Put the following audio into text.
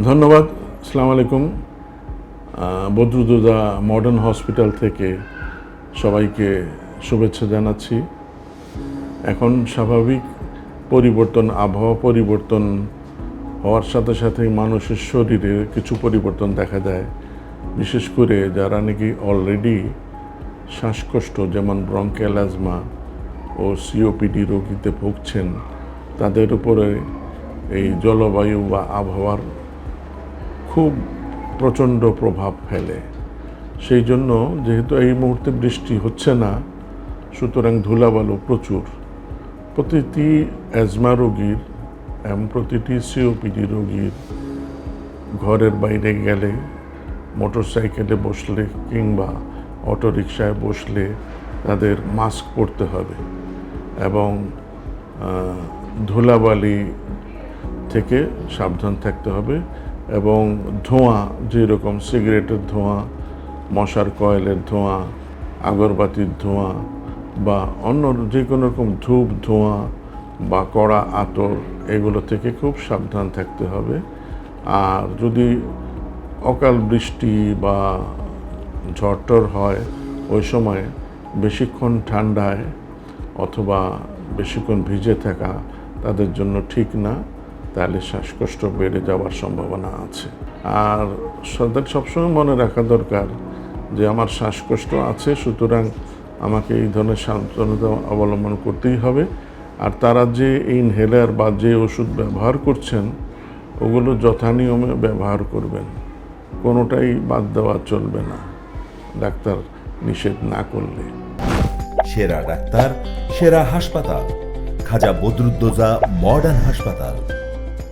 ধন্যবাদ আসসালামু আলাইকুম। বদরুদুদা মডার্ন হসপিটাল থেকে সবাইকে শুভেচ্ছা জানাচ্ছি। এখন স্বাভাবিক পরিবর্তন, আবহাওয়া পরিবর্তন হওয়ার সাথে সাথে মানুষের শরীরে কিছু পরিবর্তন দেখা যায়। বিশেষ করে যারা নাকি অলরেডি শ্বাসকষ্ট, যেমন ব্রঙ্কেল অ্যাজমা ও সিওপিডি রোগীতে ভুগছেন, তাদের উপরে এই জলবায়ু বা আবহাওয়ার খুব প্রচণ্ড প্রভাব ফেলে। সেই জন্য যেহেতু এই মুহূর্তে বৃষ্টি হচ্ছে না, সুতরাং ধুলাবালু প্রচুর। প্রতিটি অ্যাজমা রোগীর এবং প্রতিটি সিওপিডি রোগীর ঘরের বাইরে গেলে মোটর সাইকেলে বসলে কিংবা অটোরিকশায় বসলে তাদের মাস্ক পরতে হবে এবং ধুলাবালি থেকে সাবধান থাকতে হবে। এবং ধোঁয়া, যেরকম সিগারেটের ধোঁয়া, মশার কয়েলের ধোঁয়া, আগরবাতির ধোঁয়া বা অন্য যে কোনো রকম ধূপ, ধোঁয়া বা কড়া আতর, এগুলো থেকে খুব সাবধান থাকতে হবে। আর যদি অকাল বৃষ্টি বা ঝড়টর হয়, ওই সময় বেশিক্ষণ ঠান্ডায় অথবা বেশিক্ষণ ভিজে থাকা তাদের জন্য ঠিক না। তাহলে শ্বাসকষ্ট বেড়ে যাওয়ার সম্ভাবনা আছে। আর তাদের সবসময় মনে রাখা দরকার যে, আমার শ্বাসকষ্ট আছে, সুতরাং আমাকে এই ধরনের সাবধানতা অবলম্বন করতেই হবে। আর তারা যে ইনহেলার বা যে ওষুধ ব্যবহার করছেন, ওগুলো যথানিয়মে ব্যবহার করবেন। কোনোটাই বাদ দেওয়া চলবে না। ডাক্তার নিষেধ না করলে। সেরা ডাক্তার, সেরা হাসপাতাল। খাজা বদরুদ্দোজা মডার্ন হাসপাতাল।